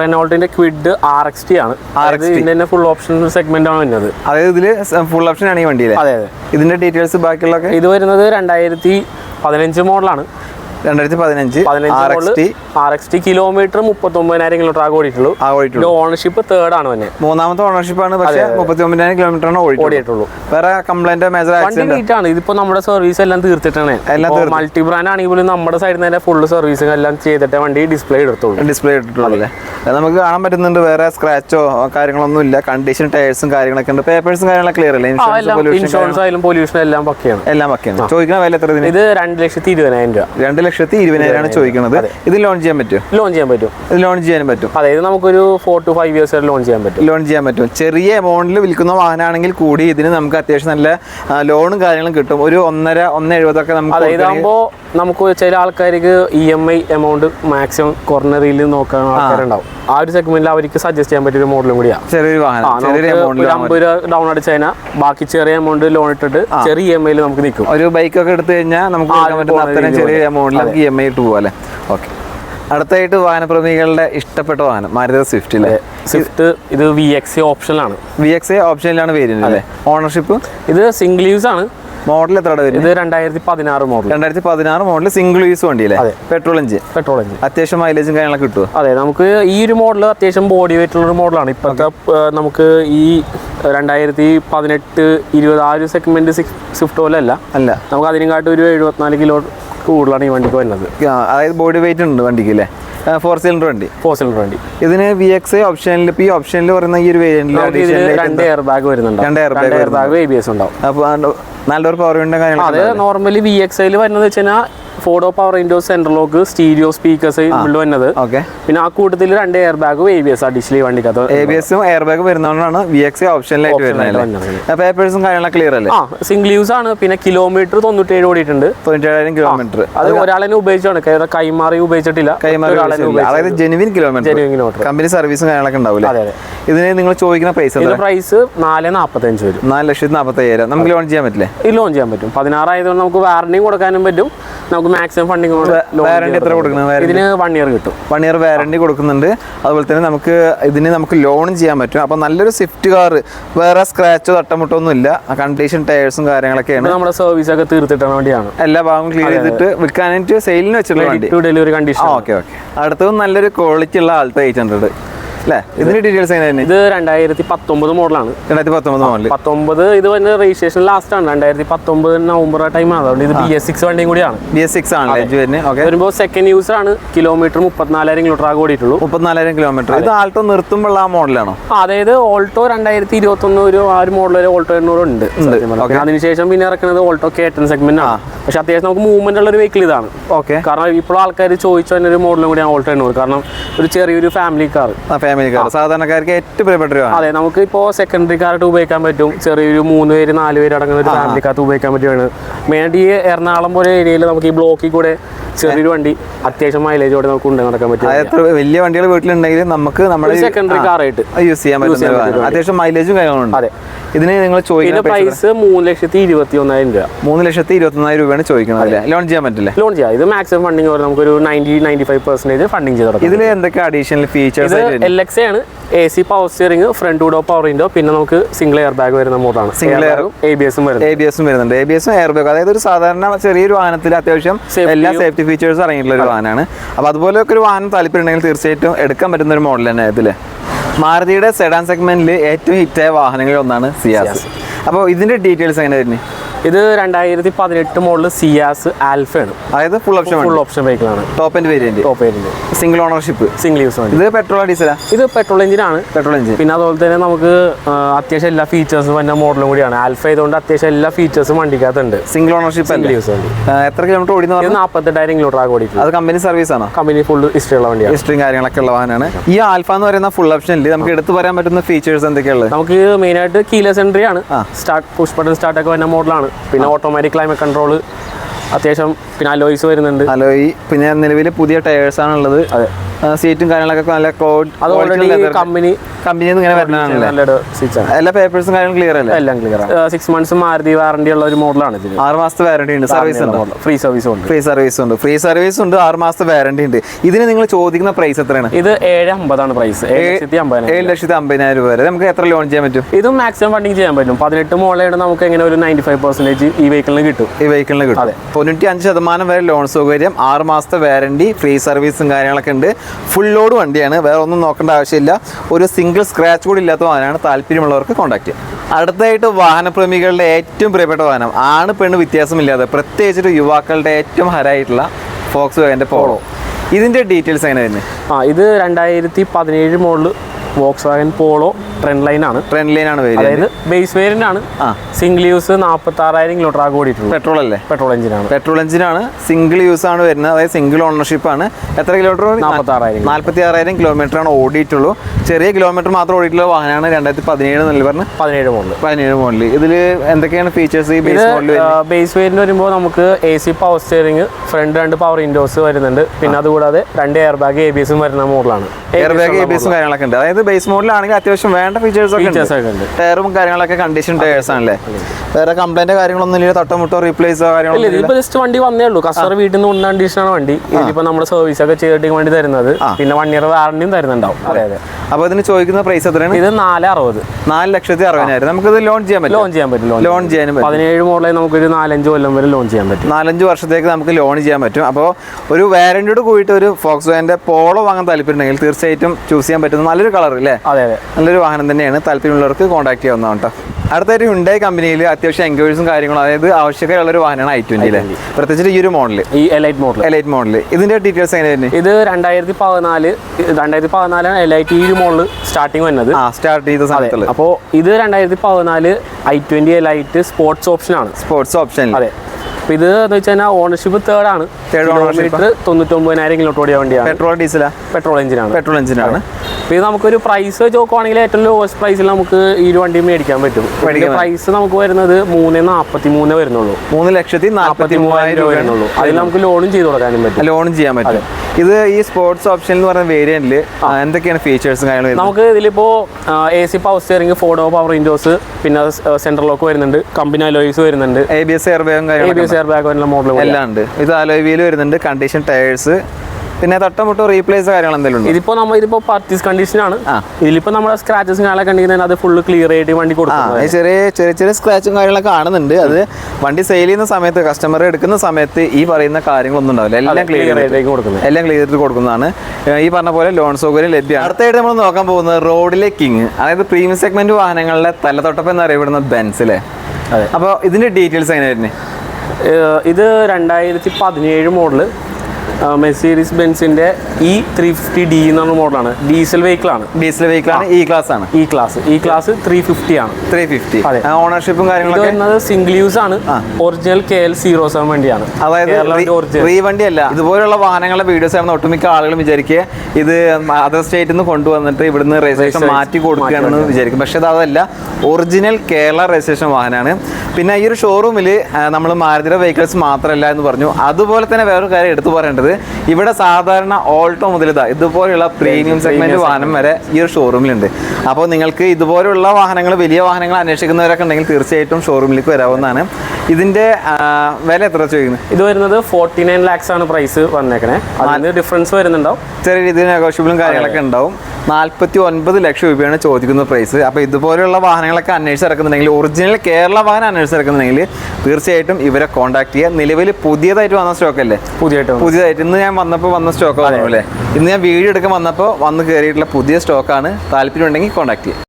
റെനോൾട്ടിന്റെ Kwid R X T ആണ്. ഇതിന്റെ തന്നെ ഫുൾ ഓപ്ഷൻ സെഗ്മെന്റ് ആണ് വരുന്നത്. അതായത് ഇതിൽ ഫുൾ ഓപ്ഷൻ ആണ് ഈ വണ്ടിയിലെ. അതെ അതെ. ഇതിന്റെ ഡീറ്റെയിൽസ് ബാക്കിയുള്ളൊക്കെ ഇത് വരുന്നത് രണ്ടായിരത്തി പതിനഞ്ച് മോഡലാണ് രണ്ടായിരത്തി പതിനഞ്ച് R X T R X T kilometre kilometre ആകെ ഓടിയിട്ടുള്ളൂ. ഇതിന്റെ ഓണർഷിപ്പ് തേർഡ് ആണ് തന്നെ. മൂന്നാമത്തെ ഓണർഷിപ്പ് ആണ് പക്ഷേ മുപ്പത്തി ഒമ്പതിനായിരം കിലോമീറ്റർ ആണ് ഓടിയിട്ടുള്ളൂ. വേറെ കംപ്ലൈന്റ് മേജർ ആക്സിഡന്റ് ആണ്. ഇതിപ്പോ നമ്മുടെ സർവീസ് എല്ലാം തീർത്തിട്ടാണ്. മൾട്ടി ബ്രാൻഡ് ആണെങ്കിൽ പോലും നമ്മുടെ സൈഡിൽ നിന്ന് തന്നെ ഫുള്ള് സർവീസും എല്ലാം ചെയ്തിട്ട് വണ്ടി ഡിസ്പ്ലേ എടുത്തുള്ളൂ. ഡിസ്പ്ലേ എടുത്തിട്ടുള്ളൂ അല്ലേ? നമുക്ക് കാണാൻ പറ്റുന്നുണ്ട്. വേറെ സ്ക്രാച്ചോ കാര്യങ്ങളൊന്നും ഇല്ല. കണ്ടീഷൻ ടയേഴ്സും കാര്യങ്ങളൊക്കെ ഉണ്ട്. പേപ്പേഴ്സും കാര്യങ്ങളൊക്കെ ക്ലിയർ അല്ലേ? ഇൻഷുറൻസ് ആയാലും പൊല്യൂഷൻ എല്ലാം പക്കയാണ്. എല്ലാം പക്കയാണ്. ചോദിക്കുന്ന വില എത്ര ഇത് രണ്ട് ലക്ഷത്തി ഇരുപതിനായിരം രൂപ. രണ്ട് ലക്ഷത്തി ഇരുപതിനായിരമാണ് ചോദിക്കുന്നത് ഇത് ലോൺ ചെയ്യാൻ പറ്റും ലോൺ ചെയ്യാൻ പറ്റും. ഇത് ലോൺ ചെയ്യാൻ പറ്റും. അതായത് നമുക്കൊരു ഫോർ ടു ഫൈവ് ഇയേഴ്സ് വരെ ലോൺ ചെയ്യാൻ പറ്റും. ലോൺ ചെയ്യാൻ പറ്റും. ചെറിയ എമൗണ്ടിൽ വിൽക്കുന്ന വാഹനമാണെങ്കിൽ കൂടി ഇതിന് നമുക്ക് അത്യാവശ്യം നല്ല ലോണും കാര്യങ്ങളും കിട്ടും. ഒരു ഒന്നര ഒന്ന് എഴുപതൊക്കെ നമുക്ക് അതായത് നമുക്ക് ചില ആൾക്കാർക്ക് E M I amount maximum കുറഞ്ഞ റീലിൽ നോക്കാൻ ആൾക്കാരുണ്ടാവും. ആ ഒരു സെഗ്മെന്റിൽ അവർക്ക് സജസ്റ്റ് ചെയ്യാൻ പറ്റിയ ഒരു മോഡലും കൂടിയാണ് ഒരു അമ്പത് രൂപ ഡൗൺ അടിച്ചു കഴിഞ്ഞാൽ ബാക്കി ചെറിയ എമൗണ്ട് ലോൺ ഇട്ടിട്ട് ചെറിയ ഇ എം ഐയിൽ നമുക്ക് നിൽക്കും. ഒരു ബൈക്ക് ഒക്കെ എടുത്തു കഴിഞ്ഞാൽ നമുക്ക് ചെറിയ എമൗണ്ടിൽ നമുക്ക് ഇ എം ഐ ഇട്ട് പോകാം ഓക്കെ അടുത്തായിട്ട് വാഹനപ്രേമികളുടെ ഇഷ്ടപ്പെട്ട വാഹനം മാരുതി സ്വിഫ്റ്റ് അല്ലേ സ്വിഫ്റ്റ് ഇത് വി എക്സ് ഓപ്ഷനിലാണ് വി എക്സ് ഓപ്ഷനിലാണ് വരുന്നത് അല്ലേ? ഓണർഷിപ്പ് ഇത് സിംഗിൾ യൂസ് ആണ്. മോഡൽ എത്ര ഇത് രണ്ടായിരത്തി പതിനാറ് മോഡൽ. രണ്ടായിരത്തി പതിനാറ് മോഡൽ സിംഗിൾ യൂസ് വണ്ടി അല്ലേ പെട്രോൾ എഞ്ചിൻ പെട്രോൾ എഞ്ചിൻ അത്യാവശ്യം മൈലേജും കാര്യങ്ങളൊക്കെ കിട്ടും അതെ നമുക്ക് ഈ ഒരു മോഡൽ അത്യാവശ്യം ബോഡി വെയിറ്റ് ഉള്ള ഒരു മോഡലാണ് ഇപ്പോഴത്തെ നമുക്ക് ഈ രണ്ടായിരത്തി പതിനെട്ട് ഇരുപത് ആ ഒരു സെഗ്മെന്റ് സ്വിഫ്റ്റ് പോലെ അല്ല. അല്ല. നമുക്ക് അതിനെക്കാട്ടും ഒരു എഴുപത്തിനാല് കിലോ കൂടുതലാണ് ഈ വണ്ടിക്ക് വരുന്നത്. അതായത് ബോഡി വെയിറ്റ് ഉണ്ട് വണ്ടിക്ക് അല്ലേ? ഫോർ സിലിണ്ടർ വണ്ടി. ഫോർ സിലിണ്ടർ വണ്ടി. ഇതിന് വി എക്സ് ഓപ്ഷനിൽ ഇപ്പൊ ഈ ഓപ്ഷനിൽ പറയുന്ന ഈ ഒരു വേരിയന്റിൽ രണ്ട് എയർ ബാഗ് വരുന്നുണ്ട് രണ്ട് air bag air bag A B S ഉണ്ടാവും. അപ്പോൾ നല്ലൊരു പവർ വിൻഡോ അത് കാര്യങ്ങളൊക്കെ നോർമലി വി എക്സ് ഐയിൽ വരുന്നത് വെച്ച് കഴിഞ്ഞാൽ four door power window centre lock stereo speakers വരുന്നത് ഓക്കെ. പിന്നെ ആ കൂട്ടത്തിൽ രണ്ട് എയർ ബാഗും എ ബി എസ് അഡീഷണലി വണ്ടിക്കകത്ത് എ ബി എസും എയർ ബാഗ് വരുന്നതുകൊണ്ടാണ് വി എക്സ് ഓപ്ഷനിലായിട്ട് വരുന്നത്. പേപ്പേഴ്സും കാര്യങ്ങളൊക്കെ ക്ലിയർ അല്ലേ? ആ സിംഗിൾ യൂസ് ആണ്. പിന്നെ കിലോമീറ്റർ തൊണ്ണൂറ്റേഴ് ഓടിയിട്ടുണ്ട്. തൊണ്ണൂറ്റേഴായിരം കിലോമീറ്റർ അത് ഒരാളെ ഉപയോഗിച്ചാണ്. കൈമാറി ഉപയോഗിച്ചിട്ടില്ല. കൈമാറി. അതായത് genuine kilometre Genuine kilometer. Company സർവീസും കാര്യങ്ങളൊക്കെ ഉണ്ടാവില്ല ഇതിന് നിങ്ങൾ ചോദിക്കുന്ന പ്രൈസ് പ്രൈസ് നാല് നാൽപ്പത്തഞ്ച് വരും. നാല് ലക്ഷത്തി നാൽപ്പത്തയ്യായിരം നമുക്ക് ലോൺ ചെയ്യാൻ പറ്റില്ലേ? ലോൺ ചെയ്യാൻ പറ്റും. പതിനാറായതുകൊണ്ട് നമുക്ക് വാറണ്ടിയും കൊടുക്കാനും പറ്റും. നമുക്ക് മാക്സിമം ഫണ്ടിങ് വാറണ്ടി എത്ര വാറണ്ടി ഇതിന് വൺ ഇയർ കിട്ടും. വൺ ഇയർ വാറണ്ടി കൊടുക്കുന്നുണ്ട്. അതുപോലെ തന്നെ നമുക്ക് ഇതിന് നമുക്ക് ലോണും ചെയ്യാൻ പറ്റും. അപ്പോൾ നല്ലൊരു സ്വിഫ്റ്റ് കാർ വേറെ സ്ക്രാച്ചോ തട്ടമുട്ടോ ഒന്നും ഇല്ല കണ്ടീഷൻ ടയേഴ്സും കാര്യങ്ങളൊക്കെയാണ്. നമ്മുടെ സർവീസ് ഒക്കെ തീർത്തിട്ടാണ് വേണ്ടിയാണ്. എല്ലാ ഭാഗവും ക്ലിയർ ചെയ്തിട്ട് വിൽക്കാനായിട്ട് സെയിലിന് വെച്ചിട്ടുള്ള വണ്ടി. ഡെലിവറി കണ്ടീഷൻ ഓക്കെ ഓക്കെ അടുത്തത് നല്ലൊരു ക്വാളിറ്റി ഉള്ള ആൾട്ടോ എയ്റ്റ് ഹൺഡ്രഡ് അല്ലേ ഇതിന്റെ ഡീറ്റെയിൽസ് ഇത് രണ്ടായിരത്തി പത്തൊമ്പത് മോഡലാണ് രണ്ടായിരത്തി പത്തൊമ്പത് മോഡൽ പത്തൊമ്പത് ഇത് വന്ന് രജിസ്ട്രേഷൻ ലാസ്റ്റ് ആണ്. രണ്ടായിരത്തി പത്തൊമ്പത് നവംബർ ടൈം ആണ്. അതുകൊണ്ട് ഇത് ബി എസ് സിക്സ് വണ്ടിയും കൂടിയാണ്. ബി എസ് സിക്സ് ആണ് വരുമ്പോൾ സെക്കൻഡ് യൂസർ ആണ്. കിലോമീറ്റർ മുപ്പത്തിനാലായിരം കിലോമീറ്റർ ആകെ ഓടിയിട്ടുള്ളൂ. മുപ്പത്തിനാലായിരം കിലോമീറ്റർ ഇത് ആൾട്ടോ നിർത്തുമ്പോൾ ആ മോഡലാണോ അതായത് ഓൾട്ടോ രണ്ടായിരത്തി ഇരുപത്തി ഒന്ന് ഒരു ആ ഒരു മോഡൽ ഓൾട്ടോ എണ്ണൂറ് ഉണ്ട്. അതിനുശേഷം പിന്നെ ഇറക്കുന്നത് ഓൾട്ടോ കേട്ടൻ സെഗ്മെന്റ് ആണ്. പക്ഷെ അത്യാവശ്യം നമുക്ക് മൂവ്മെന്റ് ഉള്ള ഒരു വെഹിക്കിൾ ഇതാണ്. ഓക്കെ കാരണം ഇപ്പോൾ ആൾക്കാർ ചോദിച്ചു തന്നെ ഒരു മോഡലും കൂടി കൂടിയാണ് ഓൾട്ടോ എണ്ണൂറ് കാരണം ഒരു ചെറിയൊരു ഫാമിലി കാർ ഫാമിലി കാർ സാധാരണക്കാർക്ക് ഏറ്റവും പ്രിയപ്പെട്ട അതെ നമുക്ക് ഇപ്പോൾ സെക്കൻഡറി കാറായിട്ട് ഉപയോഗിക്കാൻ പറ്റും. ചെറിയൊരു മൂന്ന് പേര് നാല് പേര് അടങ്ങുന്ന ഒരു ഫാമിലി കാർ ഉപയോഗിക്കാൻ പറ്റുകയാണ് മെയിനായിട്ട് ഈ എറണാകുളം പോലെ ഏരിയയിൽ നമുക്ക് ഈ ബ്ലോക്കിൽ കൂടെ ചെറിയൊരു വണ്ടി അത്യാവശ്യം മൈലേജോടെ നമുക്ക് ഉണ്ട് നടക്കാൻ പറ്റും. എത്ര വലിയ വണ്ടികൾ വീട്ടിലുണ്ടെങ്കിൽ നമുക്ക് നമ്മുടെ സെക്കൻഡറി കാറായിട്ട് യൂസ് ചെയ്യാൻ പറ്റും. അത്യാവശ്യം മൈലേജും കാര്യങ്ങളുണ്ട് അതെ. ഇതിന് നിങ്ങൾ ചോദിക്കുന്ന പ്രൈസ് മൂന്ന് ലക്ഷത്തി ഇരുപത്തി ഒന്നായിരം രൂപ. മൂന്ന് ലക്ഷത്തി ഇരുപത്തി ഒന്നായിരം രൂപയാണ് ചോദിക്കുന്നത് അല്ലേ? ലോൺ ചെയ്യാൻ പറ്റില്ല? ലോൺ ചെയ്യാം. ഇത് മാക്സിമം ഫണ്ടിങ് വരെ നമുക്കൊരു ninety ninety five percentage funding ചെയ്ത് ഇതിൽ എന്തൊക്കെ അഡീഷണൽ ഫീച്ചേഴ്സ് എൽ എക്സ് ആണ്. A C power steering front door power window പിന്നെ നമുക്ക് സിംഗിൾ എയർ ബാഗ് വരുന്ന മോഡാണ് സിംഗിൾ എയർ എ ബി എസും വരുന്നത് എ ബി എസും വരുന്നുണ്ട്. എ ബി എസും എയർ ബാഗ് അതായത് ഒരു സാധാരണ ചെറിയൊരു വാഹനത്തിൽ അത്യാവശ്യം എല്ലാ സേഫ്റ്റി ഫീച്ചേഴ്സ് അടങ്ങിയിട്ടുള്ള ഒരു വാഹനമാണ്. അപ്പോൾ അതുപോലെയൊക്കെ ഒരു വാഹനം താല്പര്യം ഉണ്ടെങ്കിൽ തീർച്ചയായിട്ടും എടുക്കാൻ പറ്റുന്ന ഒരു മോഡൽ തന്നെ ഇതിൽ മാരുതിയുടെ സെഡാൻ സെഗ്മെന്റിൽ ഏറ്റവും ഹിറ്റായ വാഹനങ്ങളിൽ ഒന്നാണ് സിയാസ് അപ്പോൾ ഇതിന്റെ ഡീറ്റെയിൽസ് എങ്ങനെ വരുന്നത് ഇത് രണ്ടായിരത്തി പതിനെട്ട് മോഡൽ സിയാസ് ആൽഫ ആണ്. അതായത് full option full option vehicle ആണ്. Top end variant top variant single ownership single use ഇത് പെട്രോൾ ഡീസലാ ഇത് പെട്രോൾ എഞ്ചിൻ ആണ്. പെട്രോൾ എഞ്ചിൻ പിന്നെ അതുപോലെ തന്നെ നമുക്ക് അത്യാവശ്യം എല്ലാ ഫീച്ചേഴ്സും വന്ന മോഡലും കൂടിയാണ്. ആൽഫ ആയതുകൊണ്ട് അത്യാവശ്യം എല്ലാ ഫീച്ചേഴ്സും വണ്ടിക്കകത്തുണ്ട്. സിംഗിൾ ഓണർഷിപ്പ് സിംഗിൾ യൂസ് വണ്ടി. എത്ര കിലോമീറ്റർ ഇത് പറഞ്ഞു? നാൽപ്പത്തെട്ടായിരം കിലോമീറ്റർ ആകെ ഓടിക്കും അത് കമ്പനി സർവീസ് ആണോ? കമ്പനി ഫുൾ ഹിസ്റ്ററി ഉള്ള വണ്ടിയാണ്. ഹിസ്റ്ററിയും കാര്യങ്ങളൊക്കെ ഉള്ള വാഹനമാണ്. ഈ ആൽഫ എന്ന് പറയുന്ന ഫുൾ ഓപ്ഷൻ ഓപ്ഷനിൽ നമുക്ക് എടുത്തു പറയാൻ പറ്റുന്ന ഫീച്ചേഴ്സ് എന്തൊക്കെയാണ് നമുക്ക് മെയിൻ ആയിട്ട് കീലെസ് എൻട്രി ആണ്. സ്റ്റാർട്ട് പുഷ് ബട്ടൺ സ്റ്റാർട്ട് ഒക്കെ വരുന്ന മോഡലാണ് പിന്നെ ഓട്ടോമാറ്റിക് ക്ലൈമറ്റ് കൺട്രോൾ അത്യാവശ്യം പിന്നെ അലോയ്സ് വരുന്നുണ്ട്. അലോയി പിന്നെ നിലവിൽ പുതിയ ടയേഴ്സ് ആണുള്ളത്. അതെ. സീറ്റും കാര്യങ്ങളൊക്കെ നല്ല അത് ഓൾറെഡി കമ്പനി കമ്പനിയിൽ നിന്ന് ഇങ്ങനെ വരുന്നതാണ് എല്ലാ പേപ്പേഴ്സും കാര്യങ്ങളും ക്ലിയർ അല്ലേ? എല്ലാം clear six months Maruti warranty ഉള്ള ഒരു മോഡലാണ് ആറ് മാസത്തെ വാറണ്ടി ഉണ്ട്. സർവീസ് ഉണ്ട്. ഫ്രീ സർവീസ് ഉണ്ട്. ഫ്രീ സർവീസ് ഉണ്ട്. ഫ്രീ സർവീസ് ഉണ്ട് ആറ് മാസത്തെ വാറണ്ടി ഉണ്ട്. ഇതിന് നിങ്ങൾ ചോദിക്കുന്ന പ്രൈസ് എത്രയാണ്? ഇത് ഏഴ് അമ്പതാണ് പ്രൈസ് ഏഴ് ലക്ഷത്തി അമ്പതിനായിരം രൂപ. വരെ. നമുക്ക് എത്ര ലോൺ ചെയ്യാൻ പറ്റും? ഇതും മാക്സിമം ഫണ്ടിങ് ചെയ്യാൻ പറ്റും. പതിനെട്ട് മോളായിട്ട് നമുക്ക് എങ്ങനെ ഒരു നയന്റി ഫൈവ് പെർസെന്റേജ് ഈ വെഹിക്കിളിന് കിട്ടും? ഈ വെഹിക്കിളിന് കിട്ടും. തൊണ്ണൂറ്റി അഞ്ച് ശതമാനം വരെ ലോൺ സൗകര്യം ആറ് മാസത്തെ വാറണ്ടി ഫ്രീ സർവീസും കാര്യങ്ങളൊക്കെ ഉണ്ട്. ഫുൾ ലോഡ് വണ്ടിയാണ്. വേറെ ഒന്നും നോക്കേണ്ട ആവശ്യമില്ല. ഒരു സിംഗിൾ സ്ക്രാച്ച് കൂടി ഇല്ലാത്ത വാഹനമാണ് താല്പര്യമുള്ളവർക്ക് കോൺടാക്ട് ചെയ്യാം. അടുത്തായിട്ട് വാഹനപ്രേമികളുടെ ഏറ്റവും പ്രിയപ്പെട്ട വാഹനം. ആണ് പെണ്ണ് വ്യത്യാസമില്ലാതെ പ്രത്യേകിച്ചിട്ട് യുവാക്കളുടെ ഏറ്റവും ഹരായിട്ടുള്ള ഫോക്സ് വാഗന്റെ പോളോ ഇതിന്റെ ഡീറ്റെയിൽസ് എങ്ങനെ വരുന്നത് ആ ഇത് രണ്ടായിരത്തി പതിനേഴ് model Volkswagen Polo trend line ആണ്. ട്രെൻഡ് ലൈൻ ആണ് അതായത് ബേസ് വേരിയന്റ് ആണ്. സിംഗിൾ യൂസ് നാൽപ്പത്തി ആറായിരം കിലോമീറ്റർ ആകെ ഓടിയിട്ടുള്ളൂ. പെട്രോൾ അല്ലേ? പെട്രോൾ എഞ്ചിനാണ് പെട്രോൾ എഞ്ചിനാണ് സിംഗിൾ യൂസ് ആണ് വരുന്നത്. അതായത് സിംഗിൾ ഓണർഷിപ്പ് ആണ്. എത്ര കിലോമീറ്റർ നാൽപ്പത്തി ആറായിരം നാൽപ്പത്തി ആറായിരം കിലോമീറ്റർ ആണ് ഓടിയിട്ടുള്ളൂ. ചെറിയ കിലോമീറ്റർ മാത്രം ഓടിയിട്ടുള്ള വാഹനമാണ് രണ്ടായിരത്തി പതിനേഴ് എന്നല്ല പറഞ്ഞ്? പതിനേഴ് മോഡൽ പതിനേഴ് മോഡൽ ഇതിൽ എന്തൊക്കെയാണ് ഫീച്ചേഴ്സ് ഈ ബേസ് മോഡൽ ബേസ് വേരിയന്റ് വരുമ്പോൾ നമുക്ക് A C power steering front രണ്ട് പവർ വിൻഡോസ് വരുന്നുണ്ട്. പിന്നെ അതുകൂടാതെ രണ്ട് എയർ ബാഗ് എ ബി എസും വരുന്ന മോഡലാണ് എയർ ബാഗ് എ ബി എസും കാര്യങ്ങളൊക്കെ ഉണ്ട്. അതായത് ബേസ് മോഡലാണെങ്കിൽ അത്യാവശ്യം വേണ്ട ഫീച്ചേഴ്സ് ഒക്കെ ഉണ്ട്. ടയറും കാര്യങ്ങളൊക്കെ കണ്ടീഷൻ ടയേഴ്സ് ആണല്ലേ? വേറെ കംപ്ലൈന്റ് കാര്യങ്ങളൊന്നും ഇല്ല തട്ടമുട്ടോ റീപ്ലേസോ ഇല്ല ഇപ്പൊ ജസ്റ്റ് വണ്ടി വന്നേ ഉള്ളൂ. കസ്റ്റമർ വീട്ടിൽ നിന്ന് കൊണ്ട കണ്ടീഷനാണ് വണ്ടി. ഇതിപ്പോ നമ്മുടെ സർവീസ് ഒക്കെ ചെയ്തിട്ട് വേണ്ടി തരുന്നത്. പിന്നെ വൺ ഇയർ വാറണ്ടിയും തരുന്നുണ്ടാവും. അതെ അതെ. അപ്പോൾ ഇതിന് ചോദിക്കുന്ന പ്രൈസ് എത്രയാണ്? ഇത് നാല് അറുപത് നാല് ലക്ഷത്തി അറുപതിനായിരം. നമുക്കിത് ലോൺ ചെയ്യാൻ പറ്റും ലോൺ ചെയ്യാൻ പറ്റും ലോൺ ചെയ്യാൻ പറ്റും. പതിനേഴ് മോഡലിൽ നമുക്കൊരു നാലഞ്ച് കൊല്ലം വരെ ലോൺ ചെയ്യാൻ പറ്റും. നാലഞ്ച് വർഷത്തേക്ക് നമുക്ക് ലോൺ ചെയ്യാൻ പറ്റും. അപ്പോൾ ഒരു വാരണ്ടിയോട് കൂടിയിട്ട് ഒരു ഫോക്സ് വാന്റെ പോളോ വാങ്ങാൻ താല്പര്യമുണ്ടെങ്കിൽ തീർച്ചയായിട്ടും ചൂസ് ചെയ്യാൻ പറ്റുന്ന നല്ലൊരു കളർ അല്ലേ അതെ അതെ. നല്ലൊരു വാഹനം തന്നെയാണ്. താല്പര്യമുള്ളവർക്ക് കോൺടാക്ട് ചെയ്യാവുന്നതാണ് കേട്ടോ. അടുത്തൊരു ഹുണ്ടായി കമ്പനിയിൽ അത്യാവശ്യം എൻക്വയറീസും കാര്യങ്ങളും അതായത് ആവശ്യമുള്ള ഒരു വാഹനമാണ് ഐ ട്വന്റി അല്ലേ പ്രത്യേകിച്ച് ഈ ഒരു മോഡൽ ഈ എലൈറ്റ് മോഡൽ എലൈറ്റ് മോഡൽ ഇതിന്റെ ഡീറ്റെയിൽസ് എങ്ങനെ വരുന്നത് ഇത് രണ്ടായിരത്തി പതിനാല് രണ്ടായിരത്തി പതിനാലാണ് എലൈറ്റ് ഈ ഒരു മോഡൽ സ്റ്റാർട്ടിങ് വന്നത്. സ്റ്റാർട്ട് ചെയ്ത സമയത്തുള്ള അപ്പോൾ ഇത് രണ്ടായിരത്തി പതിനാല് I twenty elite sports option ആണ്. സ്പോർട്സ് ഓപ്ഷൻ അതെ. അപ്പൊ ഇത് എന്ന് വെച്ച് കഴിഞ്ഞാൽ ഓണർഷിപ്പ് തേർഡ് ആണ്. Ownership. കിലോമീറ്റർ തൊണ്ണൂറ്റൊമ്പതിനായിരം കിലോമീറ്റർ ഓടിയ വണ്ടിയാണ്. പെട്രോൾ ഡീസല പെട്രോൾ എഞ്ചിനാണ് പെട്രോൾ എഞ്ചിനാണ് ഇത് നമുക്കൊരു പ്രൈസ് വെച്ച് നോക്കുവാണെങ്കിൽ ഏറ്റവും ലോവസ്റ്റ് പ്രൈസിൽ നമുക്ക് ഈ ഒരു വണ്ടി മേടിക്കാൻ പറ്റും. പ്രൈസ് നമുക്ക് വരുന്നത് മൂന്ന് നാൽപ്പത്തി മൂന്ന് വരുന്നുള്ളൂ. മൂന്ന് ലക്ഷത്തി നാൽപ്പത്തി മൂവായിരം രൂപ വരുന്നുള്ളൂ. അതിൽ നമുക്ക് ലോണും ചെയ്ത് കൊടുക്കാനും പറ്റും. ലോണും ചെയ്യാൻ പറ്റും. ഇത് ഈ സ്പോർട്സ് ഓപ്ഷൻ എന്ന് പറയുന്ന വേരിയന്റിൽ എന്തൊക്കെയാണ് ഫീച്ചേഴ്സ് കാര്യങ്ങളും നമുക്ക് ഇതിലിപ്പോ A C power steering four door power windows പിന്നെ സെൻട്രൽ ലോക്ക് വരുന്നുണ്ട് കമ്പനി അലോയിസ് വരുന്നുണ്ട്. A B S എയർബാഗും A B S air bag model എല്ലാം ഉണ്ട്. ഇത് അലോയ് വീൽ വരുന്നുണ്ട് കണ്ടീഷൻ ടയേഴ്സ് പിന്നെ തട്ടമുട്ടോ റീപ്ലേസ് കാര്യങ്ങൾ എന്തെങ്കിലും ഇതിപ്പോ നമ്മൾ ഇതിപ്പോ പർച്ചേസ് കണ്ടീഷൻ ആണ്. ആ. ഇതിലിപ്പോ നമ്മുടെ സ്ക്രാച്ചസും കാര്യങ്ങളൊക്കെ ഉണ്ടെങ്കിൽ അത് ഫുള്ള് ക്ലിയർ ആയിട്ട് വണ്ടി കൊടുക്കും. ചെറിയ ചെറിയ ചെറിയ സ്ക്രാച്ചും കാര്യങ്ങളൊക്കെ കാണുന്നുണ്ട്. അത് വണ്ടി സെയിൽ ചെയ്യുന്ന സമയത്ത് കസ്റ്റമർ എടുക്കുന്ന സമയത്ത് ഈ പറയുന്ന കാര്യങ്ങളൊന്നും ഉണ്ടാവില്ല. എല്ലാം ക്ലിയർ ആയിട്ട് ആയിട്ടേക്ക് കൊടുക്കുന്നത്. എല്ലാം ക്ലിയർ ചെയ്തിട്ട് കൊടുക്കുന്നതാണ്. ഈ പറഞ്ഞ പോലെ ലോൺ സൗകര്യം ലഭ്യമാണ്. അടുത്തായിട്ട് നമ്മൾ നോക്കാൻ പോകുന്നത് റോഡിലെ കിങ് അതായത് പ്രീമിയം സെഗ്മെന്റ് വാഹനങ്ങളുടെ തലതൊട്ടപ്പം എന്നറിയപ്പെടുന്ന ബെൻസ് അല്ലേ. അപ്പോൾ ഇതിന്റെ ഡീറ്റെയിൽസ് എങ്ങനെയായിരുന്നു ഇത് രണ്ടായിരത്തി പതിനേഴ് മോഡൽ മെസീരീസ് ബെൻസിന്റെ ഇ ത്രീ ഫിഫ്റ്റി ഡി എന്ന് പറഞ്ഞ മോഡലാണ്. ഡീസൽ വെഹിക്കിൾ ആണ്. ഡീസൽ വെഹിക്കിൾ ആണ് ഇ ക്ലാസ് ആണ്. E class E class three fifty ആണ്. ത്രീ ഫിഫ്റ്റി അതെ. ഓണർഷിപ്പും കാര്യങ്ങളും കാര്യങ്ങളൊക്കെ? വരുന്നത് സിംഗിൾ യൂസ് ആണ്. Original K L zero seven വണ്ടിയാണ്. അതായത് റീ വണ്ടി അല്ല ഇതുപോലുള്ള വാഹനങ്ങളുടെ വീഡിയോസ് ആണ് ഒട്ടുമിക്ക ആളുകൾ വിചാരിക്കുക. ഇത് അതർ സ്റ്റേറ്റിൽ നിന്ന് കൊണ്ടുവന്നിട്ട് ഇവിടുന്ന് രജിസ്ട്രേഷൻ മാറ്റി കൊടുക്കുകയാണെന്ന് വിചാരിക്കും. പക്ഷെ അത് അതല്ല. ഒറിജിനൽ കേരള രജിസ്ട്രേഷൻ വാഹനമാണ്. പിന്നെ ഈ ഒരു ഷോറൂമിൽ നമ്മൾ മാരുതിയുടെ വെഹിക്കിൾസ് മാത്രമല്ല എന്ന് പറഞ്ഞു. അതുപോലെ തന്നെ വേറൊരു കാര്യം എടുത്തു പറയേണ്ടത്. ഇവിടെ സാധാരണ ഓൾട്ടോ മുതൽ ഇതാ ഇതുപോലെയുള്ള പ്രീമിയം സെഗ്മെന്റ് വാഹനം വരെ ഈ ഒരു ഷോറൂമിലുണ്ട് അപ്പോൾ നിങ്ങൾക്ക് ഇതുപോലുള്ള വാഹനങ്ങൾ വലിയ വാഹനങ്ങൾ അന്വേഷിക്കുന്നവരൊക്കെ ഉണ്ടെങ്കിൽ തീർച്ചയായിട്ടും ഷോറൂമിലേക്ക് വരാവുന്നതാണ്. ഇതിന്റെ വില എത്ര ചോദിക്കുന്നത്? ഇത് വരുന്നത് ഫോർട്ടി നയൻ ലാക്സ് ആണ് പ്രൈസ് വന്നേക്കണേ. അതിന് ഡിഫറൻസ് വരുന്നുണ്ടാവും. ചെറിയ രീതിയിൽ നെഗോഷ്യബിളും കാര്യങ്ങളൊക്കെ ഉണ്ടാവും. നാൽപ്പത്തി ഒൻപത് ലക്ഷം രൂപയാണ് ചോദിക്കുന്ന പ്രൈസ് അപ്പോൾ ഇതുപോലെയുള്ള വാഹനങ്ങളൊക്കെ അന്വേഷിച്ച് ഇറക്കുന്നുണ്ടെങ്കിൽ ഒറിജിനൽ കേരള വാഹനം അന്വേഷിച്ച് ഇറക്കുന്നുണ്ടെങ്കിൽ തീർച്ചയായിട്ടും ഇവരെ കോൺടാക്ട് ചെയ്യുക നിലവിൽ പുതിയതായിട്ട് വന്ന സ്റ്റോക്ക് അല്ലേ? പുതിയതായിട്ട്. പുതിയതായിട്ട് ഇന്ന് ഞാൻ വന്നപ്പോൾ വന്ന സ്റ്റോക്ക് അല്ലേ? ഇന്ന് ഞാൻ വീഡിയോ എടുക്കാൻ വന്നപ്പോൾ വന്ന് കയറിയിട്ടുള്ള പുതിയ സ്റ്റോക്കാണ് താല്പര്യം ഉണ്ടെങ്കിൽ കോൺടാക്ട് ചെയ്യുക